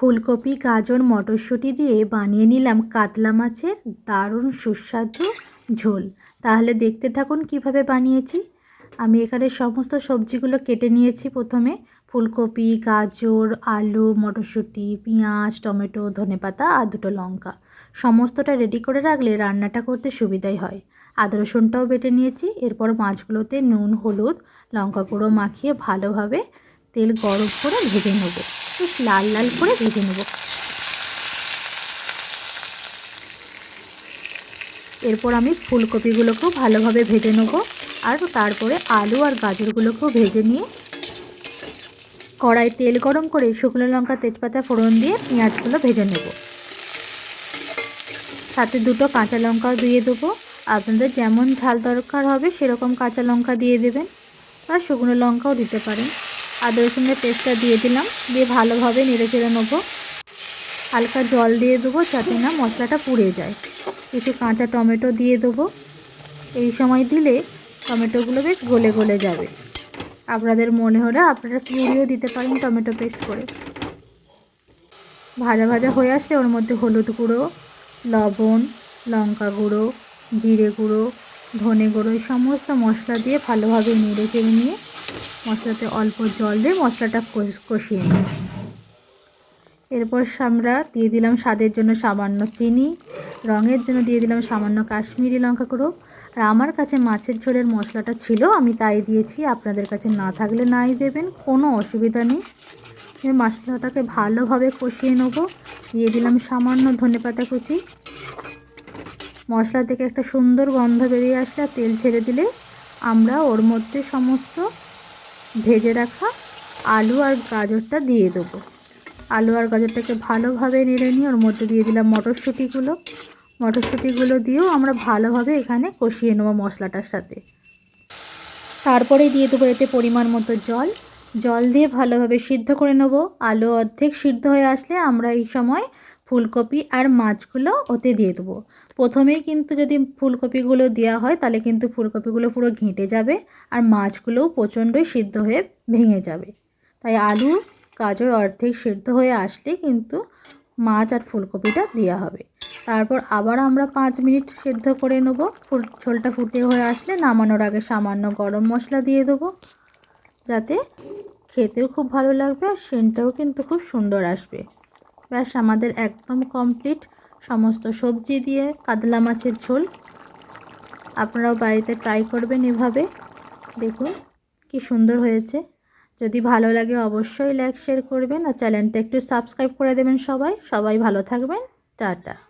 ফুলকপি, গাজর, মটরশুঁটি দিয়ে বানিয়ে নিলাম কাতলা মাছের দারুণ সুস্বাদু ঝোল। তাহলে দেখতে থাকুন কীভাবে বানিয়েছি। আমি এখানে সমস্ত সবজিগুলো কেটে নিয়েছি প্রথমে। ফুলকপি, গাজর, আলু, মটরশুঁটি, পেঁয়াজ, টমেটো, ধনেপাতা আর দুটো লঙ্কা। সমস্তটা রেডি করে রাখলে রান্নাটা করতে সুবিধাই হয়। আদা রসুনটাও বেটে নিয়েছি। এরপর মাছগুলোতে নুন, হলুদ, লঙ্কা গুঁড়ো মাখিয়ে ভালোভাবে তেল গরম করে ভেজে নেব। বেশ লাল লাল করে ভেজে নেব। এরপর আমি ফুলকপিগুলোকেও ভালোভাবে ভেজে নেব আর তারপরে আলু আর গাজরগুলোকেও ভেজে নিয়ে কড়াই তেল গরম করে শুকনো লঙ্কা, তেজপাতা, ফোড়ন দিয়ে পেঁয়াজগুলো ভেজে নেব। সাথে দুটো কাঁচা লঙ্কাও দিয়ে দেবো। আপনাদের যেমন ঝাল দরকার হবে সেরকম কাঁচা লঙ্কা দিয়ে দেবেন। বা শুকনো লঙ্কাও দিতে পারেন। আদা রসুনের পেস্টটা দিয়ে দিলাম। দিয়ে ভালোভাবে নেড়ে চেড়ে নেব। হালকা জল দিয়ে দেবো যাতে না মশলাটা পুড়ে যায়। কিছু কাঁচা টমেটো দিয়ে দেবো। এই সময় দিলে টমেটোগুলো বেশ গলে গলে যাবে। আপনাদের মনে হলে আপনারা পিউরিও দিতে পারেন টমেটো পেস্ট করে। ভাজা ভাজা হয়ে আসলে ওর মধ্যে হলুদ গুঁড়ো, লবণ, লঙ্কা গুঁড়ো, জিরে গুঁড়ো, ধনে গুঁড়ো এই সমস্ত মশলা দিয়ে ভালোভাবে নেড়ে চেড়ে নিয়ে মশলাতে অল্প জল দিয়ে মশলাটা কষিয়ে নিই। এরপর আমরা দিয়ে দিলাম স্বাদের জন্য সামান্য চিনি, রঙের জন্য দিয়ে দিলাম সামান্য কাশ্মীরি লঙ্কা গুঁড়ো। আর আমার কাছে মাছের ঝোলের মশলাটা ছিল, আমি তাই দিয়েছি। আপনাদের কাছে না থাকলে নাই দেবেন, কোনো অসুবিধা নেই। মশলাটাকে ভালোভাবে কষিয়ে নেব। দিয়ে দিলাম সামান্য ধনেপাতা কুচি। মশলা থেকে একটা সুন্দর গন্ধ বেরিয়ে আসলে তেল ছেড়ে দিলে আমরা ওর মধ্যে সমস্ত ভেজে রাখা আলু আর গাজরটা দিয়ে দেবো। আলু আর গাজরটাকে ভালোভাবে নেড়ে নিয়ে ওর মধ্যে দিয়ে দিলাম মটরশুঁটিগুলো। মটরশুঁটিগুলো দিয়েও আমরা ভালোভাবে এখানে কষিয়ে নেব মশলাটার সাথে। তারপরে দিয়ে দেবো এতে পরিমাণ মতো জল। জল দিয়ে ভালোভাবে সিদ্ধ করে নেব। আলু অর্ধেক সিদ্ধ হয়ে আসলে আমরা এই সময় ফুলকপি আর মাছগুলো ওতে দিয়ে দেবো। প্রথমেই কিন্তু যদি ফুলকপিগুলো দেওয়া হয়, তাহলে কিন্তু ফুলকপিগুলো পুরো ঘেঁটে যাবে আর মাছগুলোও প্রচণ্ডই সিদ্ধ হয়ে ভেঙে যাবে। তাই আলু, গাজর অর্ধেক সিদ্ধ হয়ে আসলে কিন্তু মাছ আর ফুলকপিটা দেওয়া হবে। তারপর আবার আমরা পাঁচ মিনিট সেদ্ধ করে নেব। ঝোলটা ফুটে হয়ে আসলে নামানোর আগে সামান্য গরম মশলা দিয়ে দেবো। যাতে খেতেও খুব ভালো লাগবে আর সেন্টটাও কিন্তু খুব সুন্দর আসবে। ব্যাস, আমাদের একদম কমপ্লিট সমস্ত সবজি দিয়ে কাতলা মাছের ঝোল। আপনারাও বাড়িতে ট্রাই করবেন এভাবে। দেখুন কি সুন্দর হয়েছে। যদি ভালো লাগে অবশ্যই লাইক শেয়ার করবেন আর চ্যানেলটা একটু সাবস্ক্রাইব করে দেবেন সবাই। সবাই ভালো থাকবেন। টাটা।